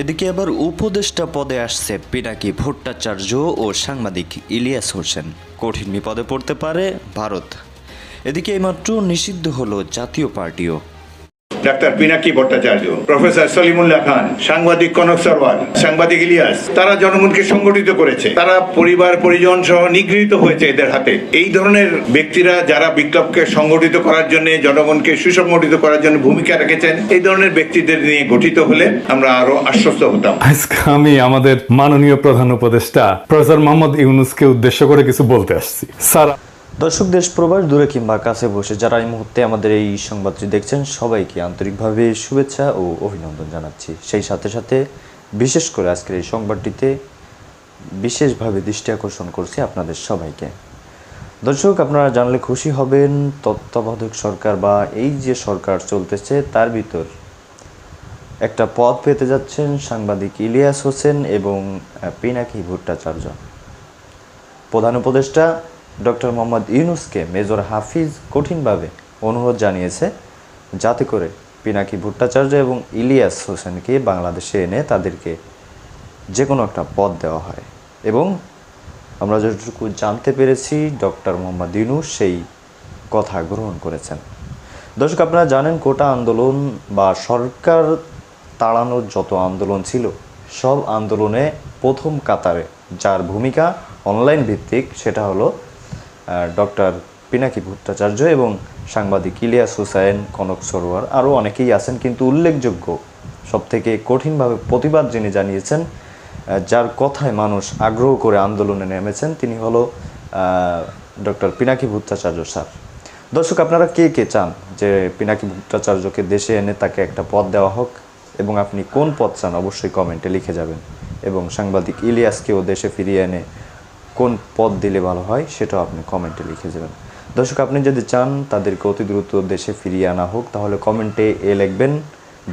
এদিকে আবার উপদেষ্টা পদে আসছে পিনাকি ভট্টাচার্য ও সাংবাদিক ইলিয়াস হোসেন। কঠিন বিপদে পড়তে পারে ভারত। এদিকে এইমাত্র নিষিদ্ধ হলো জাতীয় পার্টিও। ডাক্তার পিনাকি ভট্টাচার্য, প্রফেসর সলিমুল্লাহ খান, সাংবাদিক কনক সরওয়ার সাংবাদিক ইলিয়াস, তারা জনগণকে সংগঠিত করেছে। তারা পরিবার, পরিজন সহ নিগৃহীত হয়েছে এদের হাতে। এই ধরনের ব্যক্তিরা যারা বিপ্লবকে সংগঠিত করার জন্য, জনগণকে সুসংগঠিত করার জন্য ভূমিকা রেখেছেন, এই ধরনের ব্যক্তিদের নিয়ে গঠিত হলে আমরা আরও আশ্বস্ত হতাম। আজকে আমি আমাদের মাননীয় প্রধান উপদেষ্টা, প্রফেসর মোহাম্মদ ইউনুসকে উদ্দেশ্য করে কিছু বলতে আসছি। স্যার দর্শক, দেশ প্রবাস দূরে কিংবা কাছে বসে যারা এই মুহূর্তে আমাদের এই সংবাদটি দেখছেন, সবাইকে আন্তরিকভাবে শুভেচ্ছা ও অভিনন্দন জানাচ্ছি। সেই সাথে সাথে বিশেষ করে আজকের এই সংবাদটিতে বিশেষভাবে দৃষ্টি আকর্ষণ করছি আপনাদের সবাইকে। দর্শক, আপনারা জানলে খুশি হবেন, তত্ত্বাবধায়ক সরকার বা এই যে সরকার চলতেছে, তার ভিতর একটা পদ পেতে যাচ্ছেন সাংবাদিক ইলিয়াস হোসেন এবং পিনাকি ভট্টাচার্য। প্রধান উপদেষ্টা ডক্টর মোহাম্মদ ইউনুসকে মেজর হাফিজ কঠিনভাবে অনুরোধ জানিয়েছে, যাতে করে পিনাকি ভট্টাচার্য এবং ইলিয়াস হোসেনকে বাংলাদেশে এনে তাদেরকে যে কোনো একটা পদ দেওয়া হয়। এবং আমরা যতটুকু জানতে পেরেছি, ডক্টর মোহাম্মদ ইউনুস সেই কথা গ্রহণ করেছেন। দর্শক, আপনারা জানেন, কোটা আন্দোলন বা সরকার তাড়ানোর যত আন্দোলন ছিল, সব আন্দোলনে প্রথম কাতারে যার ভূমিকা অনলাইন ভিত্তিক, সেটা হলো ডক্টর পিনাকি ভট্টাচার্য এবং সাংবাদিক ইলিয়াস হুসাইন, কনক সরোয়ার আরও অনেকেই আছেন, কিন্তু উল্লেখযোগ্য, সবথেকে কঠিনভাবে প্রতিবাদ যিনি জানিয়েছেন যার কথায় মানুষ আগ্রহ করে আন্দোলনে নেমেছেন, তিনি হলো ডক্টর পিনাকি ভট্টাচার্য স্যার। দর্শক, আপনারা কে কে চান যে পিনাকি ভট্টাচার্যকে দেশে এনে তাকে একটা পদ দেওয়া হোক, এবং আপনি কোন পদ চান অবশ্যই কমেন্টে লিখে যাবেন, এবং সাংবাদিক ইলিয়াসকেও দেশে ফিরিয়ে এনে কোন পদ দিলে ভালো হয় সেটাও আপনি কমেন্টে লিখে যাবেন। দর্শক, আপনি যদি চান তাদেরকে অতি দ্রুত দেশে ফিরিয়ে আনা হোক, তাহলে কমেন্টে এ লিখবেন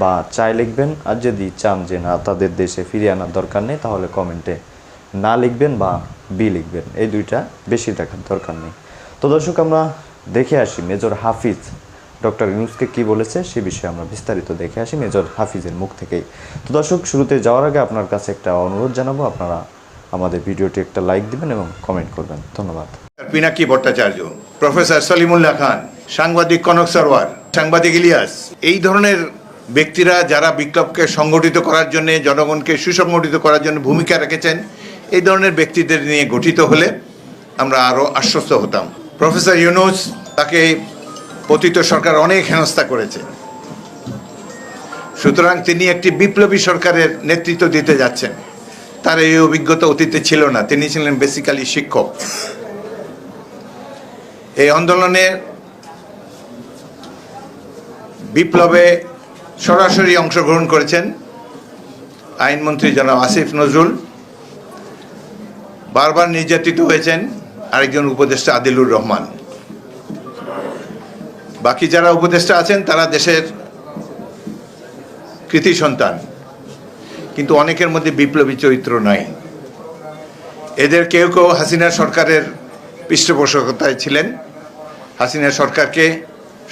বা চাই লিখবেন। আর যদি চান যে না, তাদের দেশে ফিরিয়ে আনার দরকার নেই, তাহলে কমেন্টে না লিখবেন বা বি লিখবেন। এই দুইটা বেশি দেখার দরকার নেই। তো দর্শক, আমরা দেখে আসি মেজর হাফিজ ডক্টর ইউনুসকে কি বলেছে, সে বিষয়ে আমরা বিস্তারিত দেখে আসি মেজর হাফিজের মুখ থেকেই। তো দর্শক, শুরুতে যাওয়ার আগে আপনার কাছে একটা অনুরোধ জানাব, আপনারা আমাদের ভিডিওটি একটা লাইক দিবেন এবং কমেন্ট করবেন। ধন্যবাদ। পিনাকি ভট্টাচার্য, প্রফেসর সলিমুল্লাহ খান, সাংবাদিক কনক সরওয়ার, সাংবাদিক ইলিয়াস। এই ধরনের ব্যক্তিরা যারা বিপ্লবকে সংগঠিত করার জন্য, জনগণকে সুসংগঠিত করার জন্য ভূমিকা রেখেছেন, এই ধরনের ব্যক্তিদের নিয়ে গঠিত হলে আমরা আরও আশ্বস্ত হতাম। প্রফেসর ইউনুস তাকে পতিত সরকার অনেক হেনস্থা করেছে। সুতরাং তিনি একটি বিপ্লবী সরকারের নেতৃত্ব দিতে যাচ্ছেন। তার এই অভিজ্ঞতা অতীতে ছিল না। তিনি ছিলেন বেসিক্যালি শিক্ষক। এই আন্দোলনে বিপ্লবে সরাসরি অংশগ্রহণ করেছেন আইনমন্ত্রী জনাব আসিফ নজরুল। বারবার নির্যাতিত হয়েছেন আরেকজন উপদেষ্টা আদিলুর রহমান। বাকি যারা উপদেষ্টা আছেন, তারা দেশের কৃতি সন্তান। কিন্তু অনেকের মধ্যে বিপ্লবী চরিত্র নাই। এদের কেউ কেউ হাসিনা সরকারের পৃষ্ঠপোষকতায় ছিলেন। হাসিনা সরকারকে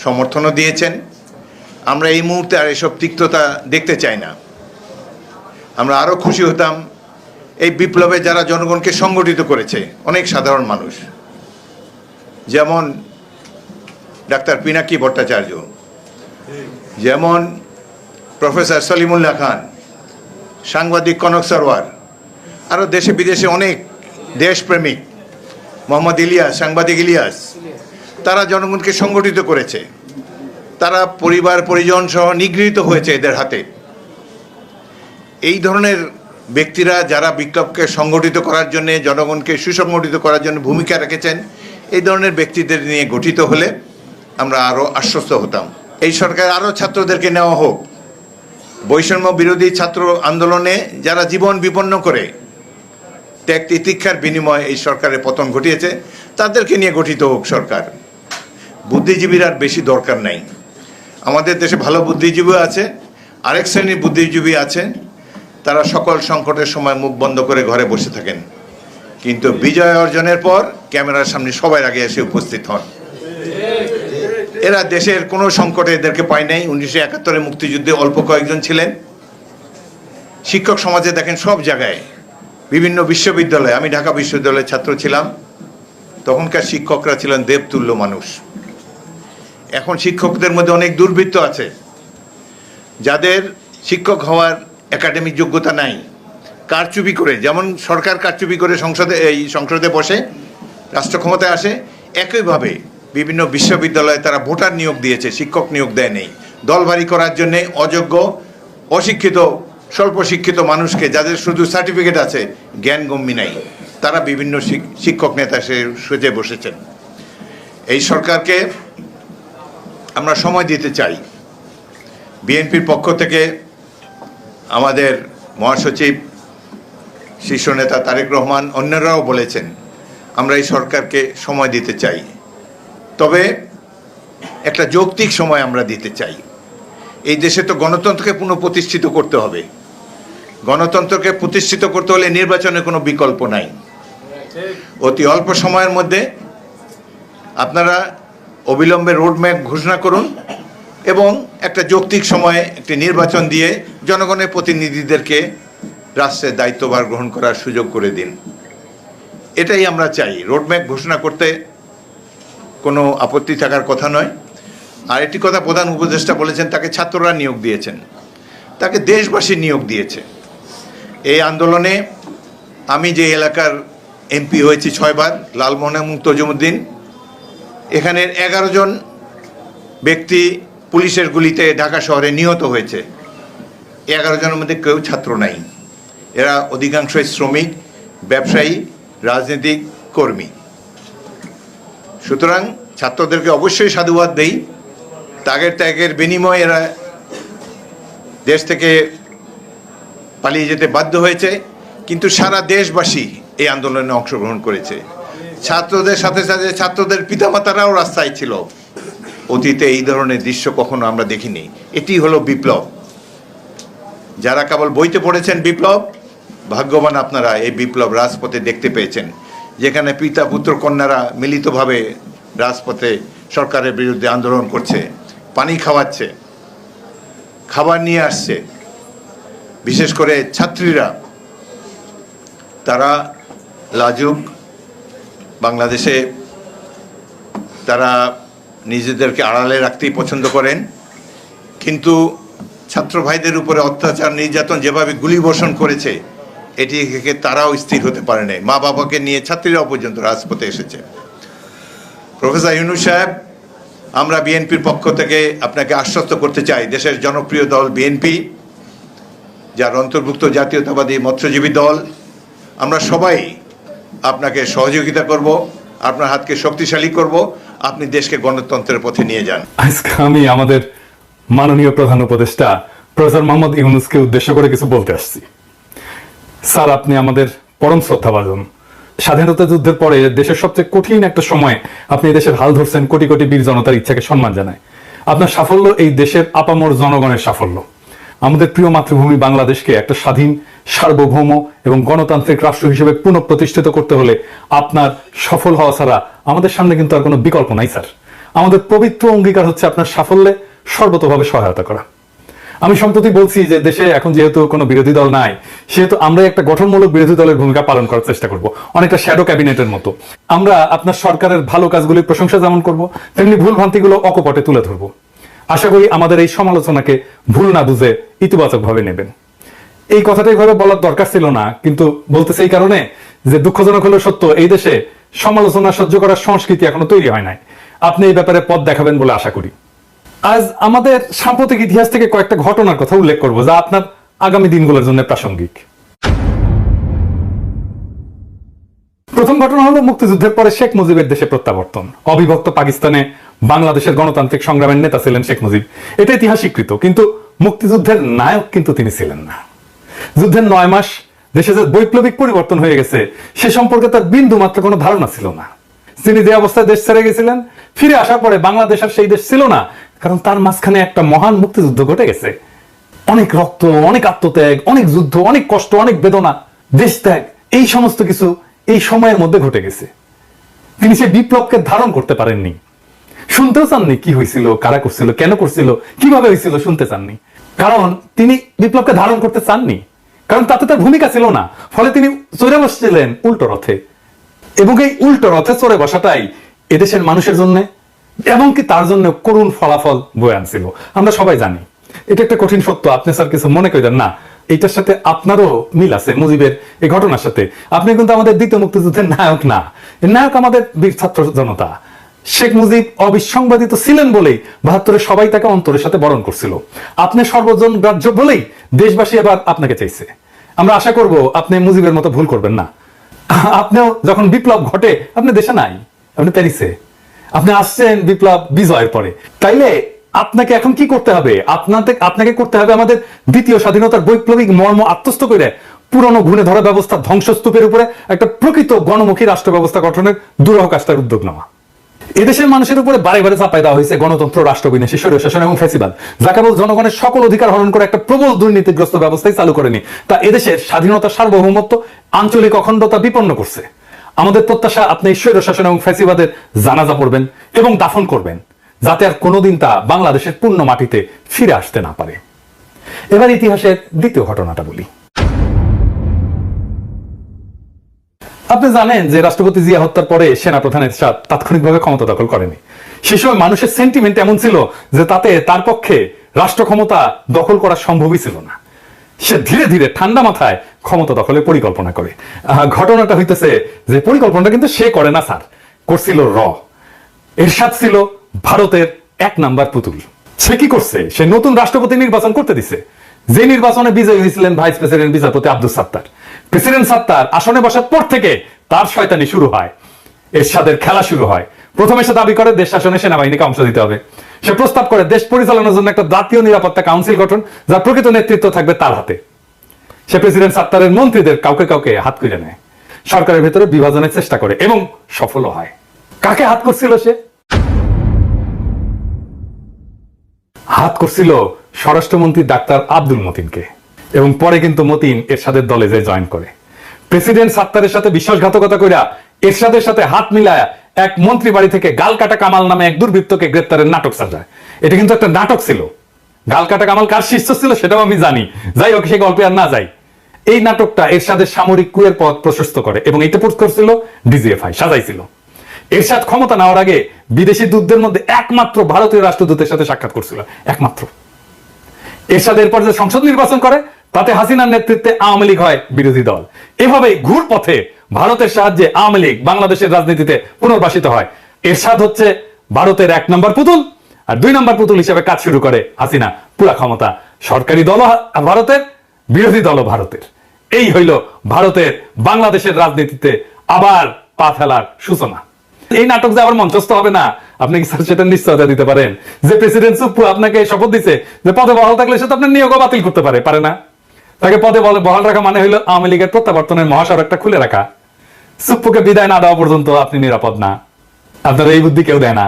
সমর্থনও দিয়েছেন। আমরা এই মুহূর্তে আর এসব তিক্ততা দেখতে চাই না। আমরা আরও খুশি হতাম এই বিপ্লবে যারা জনগণকে সংগঠিত করেছে, অনেক সাধারণ মানুষ। যেমন ডাক্তার পিনাকি ভট্টাচার্য, যেমন প্রফেসর সলিমুল্লাহ খান সাংবাদিক কনক সরওয়ার আরও দেশে বিদেশে অনেক দেশপ্রেমিক, মোহাম্মদ ইলিয়াস, সাংবাদিক ইলিয়াস, তারা জনগণকে সংগঠিত করেছে। তারা পরিবার, পরিজন সহ নিগৃহীত হয়েছে এদের হাতে। এই ধরনের ব্যক্তিরা যারা বিপ্লবকে সংগঠিত করার জন্য, জনগণকে সুসংগঠিত করার জন্য ভূমিকা রেখেছেন, এই ধরনের ব্যক্তিদের নিয়ে গঠিত হলে আমরা আরও আশ্বস্ত হতাম। এই সরকার আরও ছাত্রদেরকে নেওয়া হোক বৈষম্য বিরোধী ছাত্র আন্দোলনে যারা জীবন বিপন্ন করে, ত্যাগ তিতিক্ষার বিনিময়ে এই সরকারের পতন ঘটিয়েছে, তাদেরকে নিয়ে গঠিত হোক সরকার। বুদ্ধিজীবীর আর বেশি দরকার নাই। আমাদের দেশে ভালো বুদ্ধিজীবী আছে, আরেক শ্রেণির বুদ্ধিজীবী আছে, তারা সকল সংকটের সময় মুখ বন্ধ করে ঘরে বসে থাকেন। কিন্তু বিজয় অর্জনের পর ক্যামেরার সামনে সবাই আগে এসে উপস্থিত হন। এরা দেশের কোনো সংকটে এদেরকে পায় নাই। উনিশশো একাত্তরে মুক্তিযুদ্ধে অল্প কয়েকজন ছিলেন। শিক্ষক সমাজে দেখেন সব জায়গায় বিভিন্ন বিশ্ববিদ্যালয়ে, আমি ঢাকা বিশ্ববিদ্যালয়ের ছাত্র ছিলাম, তখনকার শিক্ষকরা ছিলেন দেবতুল্য মানুষ। এখন শিক্ষকদের মধ্যে অনেক দুর্বৃত্ত আছে। যাদের শিক্ষক হওয়ার একাডেমিক যোগ্যতা নাই, কারচুপি করে, যেমন সরকার কারচুপি করে সংসদে, এই সংসদে বসে, রাষ্ট্র ক্ষমতায় আসে, একইভাবে বিভিন্ন বিশ্ববিদ্যালয়ে তারা ভোটার নিয়োগ দিয়েছে, শিক্ষক নিয়োগ দেয় নেই দলবাড়ি করার জন্যে অযোগ্য, অশিক্ষিত স্বল্প শিক্ষিত মানুষকে যাদের শুধু সার্টিফিকেট আছে জ্ঞান গম্যি নাই। তারা বিভিন্ন শিক্ষক নেতা সে, সেজে বসেছেন। এই সরকারকে আমরা সময় দিতে চাই। বিএনপির পক্ষ থেকে আমাদের মহাসচিব, শীর্ষ নেতা তারেক রহমান অন্যরাও বলেছেন, আমরা এই সরকারকে সময় দিতে চাই। তবে একটা যৌক্তিক সময় আমরা দিতে চাই। এই দেশে তো গণতন্ত্রকে পুনঃপ্রতিষ্ঠিত করতে হবে। গণতন্ত্রকে প্রতিষ্ঠিত করতে হলে নির্বাচনের কোনো বিকল্প নাই। অতি অল্প সময়ের মধ্যে আপনারা অবিলম্বে রোডম্যাপ ঘোষণা করুন এবং একটা যৌক্তিক সময়ে একটি নির্বাচন দিয়ে জনগণের প্রতিনিধিদেরকে রাষ্ট্রের দায়িত্বভার গ্রহণ করার সুযোগ করে দিন। এটাই আমরা চাই। রোডম্যাপ ঘোষণা করতে কোনো আপত্তি থাকার কথা নয়। আর একটি কথা প্রধান উপদেষ্টা বলেছেন, তাকে ছাত্ররা নিয়োগ দিয়েছেন। তাকে দেশবাসী নিয়োগ দিয়েছে। এই আন্দোলনে আমি যে এলাকার এমপি হয়েছি ছয়বার, লালমোহন এবং তজুমুদ্দিন এখানের এগারো জন ব্যক্তি পুলিশের গুলিতে ঢাকা শহরে নিহত হয়েছে। এগারো জনের মধ্যে কেউ ছাত্র নাই। এরা অধিকাংশই শ্রমিক, ব্যবসায়ী, রাজনৈতিক, কর্মী। সুতরাং ছাত্রদেরকে অবশ্যই সাধুবাদ দেই। ত্যাগের ত্যাগের বিনিময়ে এরা দেশ থেকে পালিয়ে যেতে বাধ্য হয়েছে। কিন্তু সারা দেশবাসী এই আন্দোলনে অংশগ্রহণ করেছে। ছাত্রদের সাথে সাথে ছাত্রদের পিতামাতারাও রাস্তায় ছিল। অতীতে এই ধরনের দৃশ্য কখনো আমরা দেখিনি। এটি হলো বিপ্লব। যারা কেবল বইতে পড়েছেন বিপ্লব, ভাগ্যবান আপনারা এই বিপ্লব রাজপথে দেখতে পেয়েছেন। যেখানে পিতা, পুত্র, কন্যারা মিলিতভাবে রাজপথে সরকারের বিরুদ্ধে আন্দোলন করছে, পানি খাওয়াচ্ছে, খাবার নিয়ে আসছে। বিশেষ করে ছাত্রীরা, তারা লাজুক, বাংলাদেশে তারা নিজেদেরকে আড়ালে রাখতেই পছন্দ করেন। কিন্তু ছাত্র ভাইদের উপরে অত্যাচার, নির্যাতন যেভাবে গুলিবর্ষণ করেছে এটি থেকে তারাও স্থির হতে পারে নাই। মা বাবাকে নিয়ে ছাত্রীরাও পর্যন্ত রাজপথে এসেছে। প্রফেসর ইউনু সাহেব, আমরা বিএনপির পক্ষ থেকে আপনাকে আশ্বস্ত করতে চাই, দেশের জনপ্রিয় দল বিএনপি, যার অন্তর্ভুক্ত জাতীয়তাবাদী মৎস্যজীবী দল। আমরা সবাই আপনাকে সহযোগিতা করব, আপনার হাতকে শক্তিশালী করব, আপনি দেশকে গণতন্ত্রের পথে নিয়ে যান। আজকে আমি আমাদের মাননীয় প্রধান উপদেষ্টা, প্রফেসর মোহাম্মদ ইউনুসকে উদ্দেশ্য করে কিছু বলতে আসছি। স্যার, আপনি আমাদের পরম শ্রদ্ধাভাজন। স্বাধীনতা যুদ্ধের পরে দেশের সবচেয়ে কঠিন একটা সময় আপনি দেশের হাল ধরছেন কোটি কোটি বীর জনতার ইচ্ছাকে সম্মান জানায়। আপনার সাফল্য এই দেশের আপামর জনগণের সাফল্য। আমাদের প্রিয় মাতৃভূমি বাংলাদেশকে একটা স্বাধীন, সার্বভৌম এবং গণতান্ত্রিক রাষ্ট্র হিসেবে পুনঃপ্রতিষ্ঠিত করতে হলে আপনার সফল হওয়া ছাড়া আমাদের সামনে কিন্তু আর কোনো বিকল্প নাই, স্যার। আমাদের পবিত্র অঙ্গীকার হচ্ছে আপনার সাফল্যে সর্বতভাবে সহায়তা করা। আমি সম্প্রতি বলছি যে দেশে এখন যেহেতু কোনো বিরোধী দল নাই, সেহেতু আমরা একটা গঠনমূলক বিরোধী দলের ভূমিকা পালন করার চেষ্টা করব। অনেকটা শ্যাডো ক্যাবিনেটের মতো। আমরা আপনার সরকারের ভালো কাজগুলির প্রশংসা যেমন করব, তেমনি ভুল ভ্রান্তিগুলো অকপটে তুলে ধরবো। আশা করি আমাদের এই সমালোচনাকে ভুল না বুঝে ইতিবাচক ভাবে নেবেন। এই কথাটা এইভাবে বলার দরকার ছিল না, কিন্তু বলতেছে এই কারণে যে দুঃখজনক হলো সত্য, এই দেশে সমালোচনা সহ্য করার সংস্কৃতি এখনও তৈরি হয় নাই। আপনি এই ব্যাপারে পথ দেখাবেন বলে আশা করি। আজ আমাদের সাম্প্রতিক ইতিহাস থেকে কয়েকটা ঘটনার কথা উল্লেখ করব যা আপনার আগামী দিনগুলোর জন্য প্রাসঙ্গিক। প্রথম ঘটনা হলো মুক্তিযুদ্ধের পরে শেখ মুজিবের দেশে প্রত্যাবর্তন। অবিভক্ত পাকিস্তানে বাংলাদেশের গণতান্ত্রিক সংগ্রামের নেতা ছিলেন শেখ মুজিব। এটা ইতিহাস স্বীকৃত কিন্তু মুক্তিযুদ্ধের নায়ক কিন্তু তিনি ছিলেন না। যুদ্ধের নয় মাস দেশে যে বৈপ্লবিক পরিবর্তন হয়ে গেছে, সে সম্পর্কে তার বিন্দু মাত্র কোনো ধারণা ছিল না। তিনি যে অবস্থায় দেশ ছেড়ে গেছিলেন, ফিরে আসার পরে বাংলাদেশ আর সেই দেশ ছিল না কারণ তার মাঝখানে একটা মহান মুক্তিযুদ্ধ ঘটে গেছে। অনেক রক্ত, অনেক আত্মত্যাগ, অনেক যুদ্ধ, অনেক কষ্ট, অনেক বেদনা দেশ ত্যাগ এই সমস্ত কিছু এই সময়ের মধ্যে ঘটে গেছে। তিনি সে বিপ্লবকে ধারণ করতে পারেননি। শুনতেও চাননি কি হয়েছিল, কারা করছিল, কেন করছিল, কীভাবে হয়েছিল শুনতে চাননি। কারণ তিনি বিপ্লবকে ধারণ করতে চাননি। কারণ তাতে তার ভূমিকা ছিল না। ফলে তিনি চড়ে বসছিলেন উল্টো রথে। এবং এই উল্টো রথে চড়ে বসাটাই এদেশের মানুষের জন্য এমনকি তার জন্য করুণ ফলাফল বয়ে আনছিল। আমরা সবাই জানি। এটা একটা কঠিন সত্য। আপনি স্যার কিছু মনে করেন না। এইটার সাথে আপনারও মিল আছে মুজিবের এই ঘটনার সাথে। আপনি কিন্তু আমাদের দ্বিতীয় মুক্তিযুদ্ধের নায়ক না। নায়ক আমাদের বীর ছাত্র জনতা। শেখ মুজিব অবিসংবাদিত ছিলেন বলেই বাহাত্তরে সবাই তাকে অন্তরের সাথে বরণ করছিল। আপনি সর্বজন গ্রাহ্য বলেই দেশবাসী এবার আপনাকে চাইছে। আমরা আশা করব আপনি মুজিবের মতো ভুল করবেন না। আপনিও যখন বিপ্লব ঘটে, আপনি দেশে নাই, আপনি প্যারিসে। আপনি আসছেন বিপ্লব বিজয়ের পরে। তাইলে আপনাকে এখন কি করতে হবে? আপনাকে আপনাকে করতে হবে আমাদের দ্বিতীয় স্বাধীনতার বৈপ্লবিক মর্ম আত্মস্থ করে পুরনো ঘুণে ধরা ব্যবস্থা ধ্বংসস্তূপের উপরে একটা প্রকৃত গণমুখী রাষ্ট্র ব্যবস্থা গঠনের দুরহ কাজটার উদ্যোগ নেওয়া। এদেশের মানুষের উপরে বারে বারে চাপাই দেওয়া হয়েছে গণতন্ত্র রাষ্ট্র বিনাশী স্বৈর শাসন এবং ফেসিবাদ যা কেবল জনগণের সকল অধিকার হরণ করে একটা প্রবল দুর্নীতিগ্রস্ত ব্যবস্থাই চালু করেনি। তা এদেশের স্বাধীনতা সার্বভৌমত্ব, আঞ্চলিক অখণ্ডতা বিপন্ন করছে। আমাদের প্রত্যাশা, আপনি স্বৈর শাসন এবং ফেসিবাদের জানাজা পড়বেন এবং দাফন করবেন, যাতে আর কোনোদিন তা বাংলাদেশের পূর্ণ মাটিতে ফিরে আসতে না পারে। এবার ইতিহাসের দ্বিতীয় ঘটনাটা বলি। আপনি জানেন যে রাষ্ট্রপতি জিয়া হত্যার পরে সেনা প্রধানের সাথ তাৎক্ষণিকভাবে ক্ষমতা দখল করেনি। সে সময় মানুষের সেন্টিমেন্ট এমন ছিল যে তাতে তার পক্ষে রাষ্ট্র ক্ষমতা দখল করা সম্ভবই ছিল না। সে ধীরে ধীরে ঠান্ডা মাথায় ক্ষমতা দখলের পরিকল্পনা করে। ঘটনাটা হইতেছে যে পরিকল্পনাটা কিন্তু সে করে না, স্যার। করছিল র। এরশাদ ছিল ভারতের এক নাম্বার পুতুল। সে কি করছে? সে নতুন রাষ্ট্রপতি নির্বাচন করতে দিছে। যে নির্বাচনে বিজয়ী হয়েছিলেন ভাইস প্রেসিডেন্ট বিচারপতি আব্দুল সাত্তার। প্রেসিডেন্ট সাত্তার আসনে বসার পর থেকে তার শয়তানি শুরু হয়। এরশাদের খেলা শুরু হয়। প্রথমে সে দাবি করে দেশ শাসনে সেনাবাহিনীকে অংশ দিতে হবে। সে প্রস্তাব করে দেশ পরিচালনার জন্য একটা জাতীয় নিরাপত্তা কাউন্সিল গঠন, যার প্রকৃত নেতৃত্ব থাকবে তার হাতে। সে প্রেসিডেন্ট সাত্তারের মন্ত্রীদের কাউকে কাউকে হাত করে নেয়। সরকারের ভেতরে বিভাজনের চেষ্টা করে এবং সফল হয়। কাকে হাত করছিল সে? হাত করছিল স্বরাষ্ট্রমন্ত্রী ডাক্তার আব্দুল মতিনকে এবং পরে কিন্তু মতিন এর এরশাদের দলে যে জয়েন করে। প্রেসিডেন্ট সাত্তারের সাথে বিশ্বাসঘাতকতা কইরা এরশাদের সাথে হাত মিলায় এক মন্ত্রী বাড়ি থেকে গালকাটা কামাল নামে এক দুর্বৃত্তকে গ্রেপ্তারের নাটক সাজায়। এটা কিন্তু একটা নাটক ছিল। গালকাটা কামাল কার শিষ্য ছিল সেটাও আমি জানি। যাই হোক, সে গল্পে আর না যাই। এই নাটকটা এরশাদের সামরিক কুয়ের পথ প্রশস্ত করে এবং এটা পোস্ট করছিল ডিজিএফআই, সাজাইছিল। এরশাদ ক্ষমতা নেওয়ার আগে বিদেশি দূতদের মধ্যে একমাত্র ভারতীয় রাষ্ট্রদূতের সাথে সাক্ষাৎ করছিল। একমাত্র। এরশাদ এরপর যে সংসদ নির্বাচন করে, তাতে হাসিনার নেতৃত্বে আওয়ামী লীগ হয় বিরোধী দল। এভাবে ঘুর পথে ভারতের সাহায্যে আওয়ামী লীগ বাংলাদেশের রাজনীতিতে পুনর্বাসিত হয়। এরশাদ হচ্ছে ভারতের এক নম্বর পুতুল আর দুই নম্বর পুতুল হিসেবে কাজ শুরু করে হাসিনা। পুরা ক্ষমতা সরকারি দল ভারতের, বিরোধী দল ভারতের। এই হইল ভারতের বাংলাদেশের রাজনীতিতে আবার পা ফেলার সূচনা। এই নাটক যে আবার মঞ্চস্থ হবে না, আপনি কি স্যার সেটা নিশ্চয়তা দিতে পারেন? যে প্রেসিডেন্ট সুপ্পু আপনাকে শপথ দিছে যে পদে বহাল থাকলে সে তো আপনার নিয়োগ বাতিল করতে পারে পারে না। তাকে পদে বহাল রাখা মানে হইল আওয়ামী লীগের প্রত্যাবর্তনের মহাসড়কটা খুলে রাখা। সুপ্পুকে বিদায় না দেওয়া পর্যন্ত আপনি নিরাপদ না। আপনার এই বুদ্ধি কেউ দেয় না।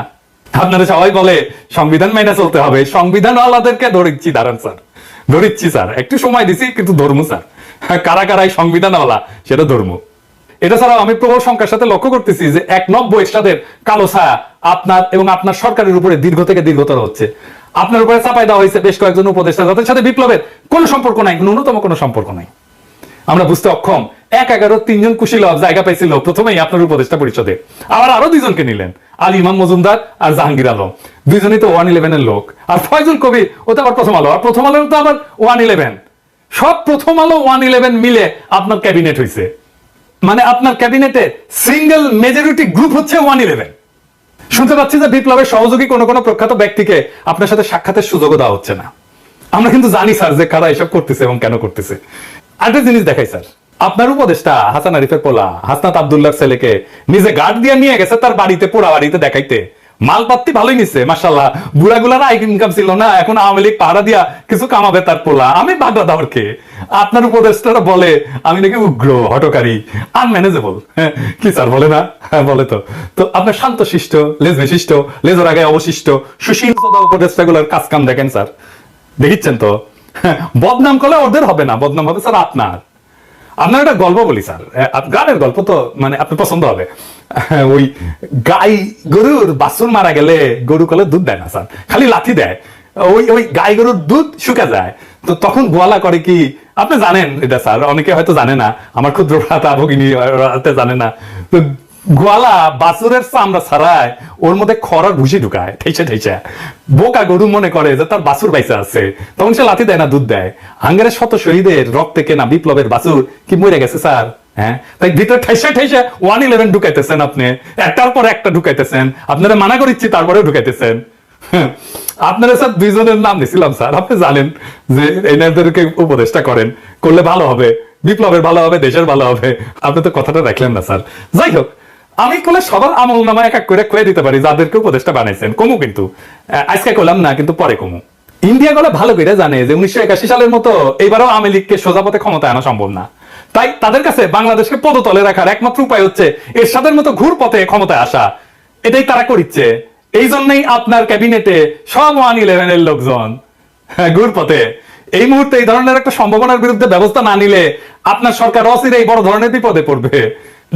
আপনারা সবাই বলে, সংবিধান মেনে চলতে হবে। সংবিধান আলাদেরকে ধরিচ্ছি, দাঁড়ান স্যার। ধরিচ্ছি স্যার। একটু সময় দিছি, কিন্তু ধর্ম স্যার। কারা কারাই সংবিধান আলা সেটা ধর্ম। এটা ছাড়াও আমি প্রবল সংখ্যার সাথে লক্ষ্য করতেছি যে এক নব্বই এরশাদের কালো ছায়া আপনার এবং আপনার সরকারের উপরে দীর্ঘ থেকে দীর্ঘতর হচ্ছে। আপনার উপরে চাপাই দেওয়া হয়েছে বেশ কয়েকজন উপদেষ্টা, যাদের সাথে বিপ্লবের কোনো সম্পর্ক নাই, ন্যূনতম কোনো সম্পর্ক নাই। আমরা বুঝতে অক্ষম। এক এগারো তিনজন কুশীলভ জায়গা পাইছিল। প্রথমেই আপনার উপদেষ্টা পরিষদে। আবার আরও দুইজনকে নিলেন। আলী ইমাম মজুমদার আর জাহাঙ্গীর আলম। দুইজনই তো ওয়ান ইলেভেনের লোক। আর ফয়জুল কবি, ও তো আবার প্রথম আলো। আর প্রথম আলো তো আবার ওয়ান ইলেভেন। সব প্রথম আলো, ওয়ান ইলেভেন মিলে আপনার ক্যাবিনেট হয়েছে মানে আপনার ক্যাবিনেটে সিঙ্গেল মেজরিটি গ্রুপ হচ্ছে ওয়ান ইলেভেন। শুনতে পাচ্ছি যে বিপ্লবের সহযোগী কোনো কোনো প্রখ্যাত ব্যক্তিকে আপনার সাথে সাক্ষাতের সুযোগও দেওয়া হচ্ছে না। আমরা কিন্তু জানি, স্যার, যে কারা এসব করতেছে এবং কেন করতেছে। আরেকটা জিনিস দেখাই, স্যার। আপনার উপদেষ্টা হাসান আরিফের পোলা, হাসনাত আবদুল্লাহর ছেলেকে নিজে গার্ড দিয়ে নিয়ে গেছে তার বাড়িতে, পোড়া বাড়িতে দেখাইতে। মালপাত্তি ভালোই নিচ্ছে মাসাল্লাহ বুড়াগুলার আই ইনকাম ছিল না, এখন আওয়ামী লীগ পাহারা দিয়া কিছু কামাবে তার পোলা। আমি বাগলা দাওয়ারকে। আপনার উপদেষ্টারা বলে, আমি নাকি উগ্র হটকারী আনম্যানেজেবল কি স্যার বলে না? হ্যাঁ বলে তো। তো আপনার শান্ত শিষ্ট লেজ বিশিষ্ট লেজের আগে অবশিষ্ট, সুশীল উপদেষ্টাগুলোর কাজ কাম দেখেন, স্যার। দেখিচ্ছেন তো? বদনাম করলে ওদের হবে না, বদনাম হবে স্যার আপনার। আপনার একটা গল্প বলি স্যার। গানের গল্প তো মানে আপনার পছন্দ হবে। ওই গাই গরুর বাছুর মারা গেলে গরু কলে দুধ দেয় না স্যার, খালি লাথি দেয়। ওই ওই গাই গরুর দুধ শুকা যায়। তো তখন গোয়ালা করে কি, আপনি জানেন এটা স্যার, অনেকে হয়তো জানে না, আমার ক্ষুদ্র ভ্রাতা ভগিনী জানে না। তো গোয়ালা বাছুরের চামড়া ছাড়ায় ওর মধ্যে খড়ার ভুসি ঢুকায়। ঠেসে ঠেসে বোকা গরু মনে করে যে তার বাছুর বাইসা আছে। তখন সে লাথি দেয় না দুধ দেয়। হাঙ্গারের শত শহীদের রক্তে কেনা বিপ্লবের বাছুর কি মরে গেছে স্যার? হ্যাঁ? তাই ভিতরে ওয়ান ইলেভেন ঢুকাইতেছেন আপনি। একটার পর একটা ঢুকাইতেছেন। আপনারা মানা করিচ্ছি তারপরেও ঢুকাইতেছেন। হ্যাঁ, আপনারা স্যার দুইজনের নাম দিছিলাম স্যার। আপনি জানেন যে এনাদেরকে উপদেশটা করেন। করলে ভালো হবে। বিপ্লবের ভালো হবে দেশের ভালো হবে। আপনি তো কথাটা রাখলেন না স্যার। যাই হোক আমি করলে সবার আমল নামা এক এক করে খুঁয়ে দিতে পারি যাদেরকে উপদেশটা বানাইছেন। কমু কিন্তু। আজকে করলাম না কিন্তু পরে কমু। ইন্ডিয়া গলে ভালো করে জানে যে উনিশশো একাশি সালের মতো এবারও আওয়ামী লীগকে সোজা পথে ক্ষমতায় আনা সম্ভব না। তাই তাদের কাছে বাংলাদেশকে পদতলে রাখার একমাত্র উপায় হচ্ছে এরশাদের মতো ঘুর পথে ক্ষমতায় আসা। এটাই তারা করিচ্ছে। এই জন্যই আপনার ক্যাবিনেটে সব ওয়ান ইলেভেনের লোকজন হ্যাঁ, ঘুরপথে এই মুহূর্তে এই ধরনের একটা সম্ভাবনার বিরুদ্ধে ব্যবস্থা না নিলে আপনার সরকার অচিরেই বড় ধরনের বিপদে পড়বে।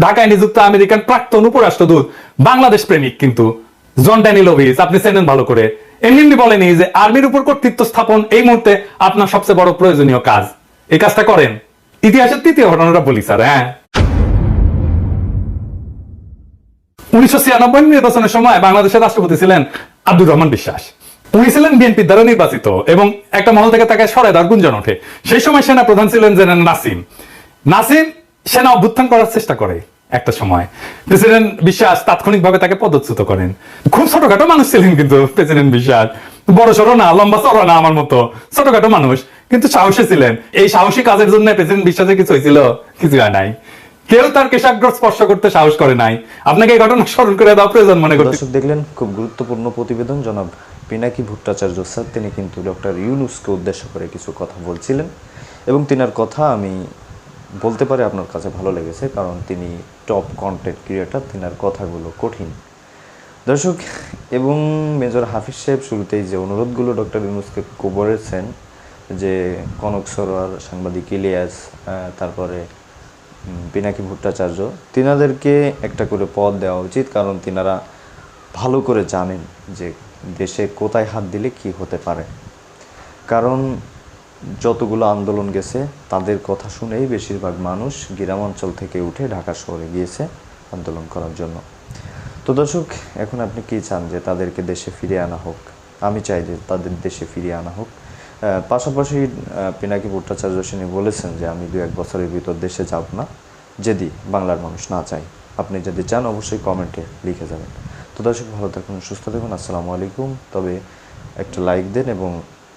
ঢাকায় নিযুক্ত আমেরিকান প্রাক্তন উপরাষ্ট্রদূত, বাংলাদেশ প্রেমিক কিন্তু। জন ড্যানিলোভিস আপনি চেনেন ভালো করে। এমনি বলেনি যে আর্মির উপর কর্তৃত্ব স্থাপন এই মুহূর্তে আপনার সবচেয়ে বড় প্রয়োজনীয় কাজ। এই কাজটা করেন। ইতিহাসের তৃতীয় ঘটনাটা বলি, স্যার হ্যাঁ। উনিশশো ছিয়ানব্বই নির্বাচনের সময় বাংলাদেশের রাষ্ট্রপতি ছিলেন আব্দুর রহমান বিশ্বাস। উনি ছিলেন বিএনপির দ্বারা নির্বাচিত এবং একটা মহল থেকে তাকে সরাই দেওয়ার গুঞ্জন ওঠে। সেই সময় সেনা প্রধান ছিলেন জেনারেল নাসিম। নাসিম সেনা অভ্যুত্থান করার চেষ্টা করে একটা সময়। প্রেসিডেন্ট বিশ্বাস তাৎক্ষণিকভাবে তাকে পদচ্যুত করেন। খুব ছোটখাটো মানুষ ছিলেন কিন্তু প্রেসিডেন্ট বিশ্বাস। বড় সড়ো না, লম্বা চড়ো না আমার মতো, ছোটখাটো মানুষ, কিন্তু সাহসী ছিলেন। এই সাহসী কাজের জন্য প্রেসিডেন্ট বিশ্বাসের কিছু হয়েছিল, কিছু হয় নাই। কেউ তার কেশাগ্র স্পর্শ করতে সাহস করে নাই। আপনাকে এই ঘটনা স্মরণ করে দেওয়া প্রয়োজন মনে করতে দেখলেন, খুব গুরুত্বপূর্ণ প্রতিবেদন, জনাব পিনাকি ভট্টাচার্য স্যার। তিনি কিন্তু ডক্টর ইউনুসকে উদ্দেশ্য করে কিছু কথা বলছিলেন এবং তিনার কথা আমি বলতে পারে আপনার কাছে ভালো লেগেছে, কারণ তিনি টপ কন্টেন্ট ক্রিয়েটার তিনার কথাগুলো কঠিন। দর্শক, এবং মেজর হাফিজ সাহেব শুরুতেই যে অনুরোধগুলো ডক্টর ইউনুসকে করেছেন, যে কনক সরোয়ার, সাংবাদিক ইলিয়াস তারপরে পিনাকি ভট্টাচার্য, তিনাদেরকে একটা করে পদ দেওয়া উচিত, কারণ তিনারা ভালো করে জানেন যে দেশে কোথায় হাত দিলে কি হতে পারে। কারণ যতগুলো আন্দোলন গেছে, তাদের কথা শুনেই বেশিরভাগ মানুষ গ্রাম অঞ্চল থেকে উঠে ঢাকা শহরে গিয়েছে আন্দোলন করার জন্য। তো দর্শক, এখন আপনি কি চান যে তাদেরকে দেশে ফিরিয়ে আনা হোক? আমি চাই যে তাদের দেশে ফিরিয়ে আনা হোক। পাশাপাশি পিনাকি ভট্টাচার্য সেনী বলেছেন যে আমি দু এক বছরের ভিতর দেশে যাব না, যদি বাংলার মানুষ না চাই আপনি যদি চান, অবশ্যই কমেন্টে লিখে যাবেন। তো দর্শক, ভালো থাকুন, সুস্থ থাকুন, আসসালামু আলাইকুম। তবে একটা লাইক দেন এবং